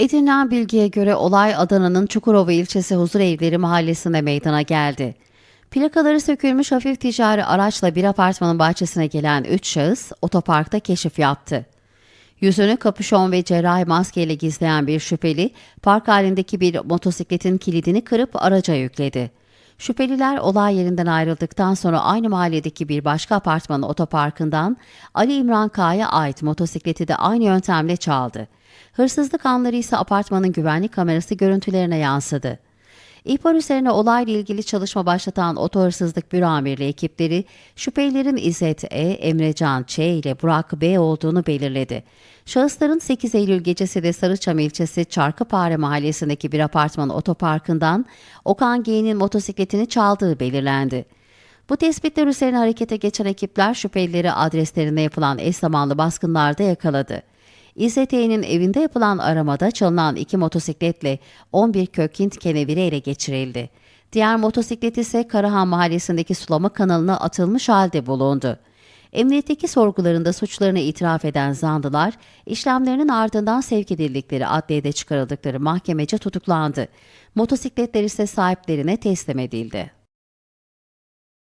Edinilen bilgiye göre olay Adana'nın Çukurova ilçesi Huzurevleri mahallesinde meydana geldi. Plakaları sökülmüş hafif ticari araçla bir apartmanın bahçesine gelen 3 şahıs otoparkta keşif yaptı. Yüzünü kapüşon ve cerrahi maskeyle gizleyen bir şüpheli, park halindeki bir motosikletin kilidini kırıp araca yükledi. Şüpheliler olay yerinden ayrıldıktan sonra aynı mahalledeki bir başka apartmanın otoparkından Ali İmran K'ya ait motosikleti de aynı yöntemle çaldı. Hırsızlık anları ise apartmanın güvenlik kamerası görüntülerine yansıdı. İhbar üzerine olayla ilgili çalışma başlatan Oto Hırsızlık Büro Amirliği ekipleri şüphelilerin İzzet E, Emrecan Ç ile Burak B olduğunu belirledi. Şahısların 8 Eylül gecesi de Sarıçam ilçesi Çarkıpare mahallesindeki bir apartman otoparkından Okan G'nin motosikletini çaldığı belirlendi. Bu tespitler üzerine harekete geçen ekipler şüphelileri adreslerine yapılan eş zamanlı baskınlarda yakaladı. İZT'nin evinde yapılan aramada çalınan iki motosikletle 11 kökint keneviri ele geçirildi. Diğer motosiklet ise Karahan mahallesindeki sulama kanalına atılmış halde bulundu. Emniyetteki sorgularında suçlarını itiraf eden zanlılar, işlemlerinin ardından sevk edildikleri adliyede çıkarıldıkları mahkemece tutuklandı. Motosikletler ise sahiplerine teslim edildi.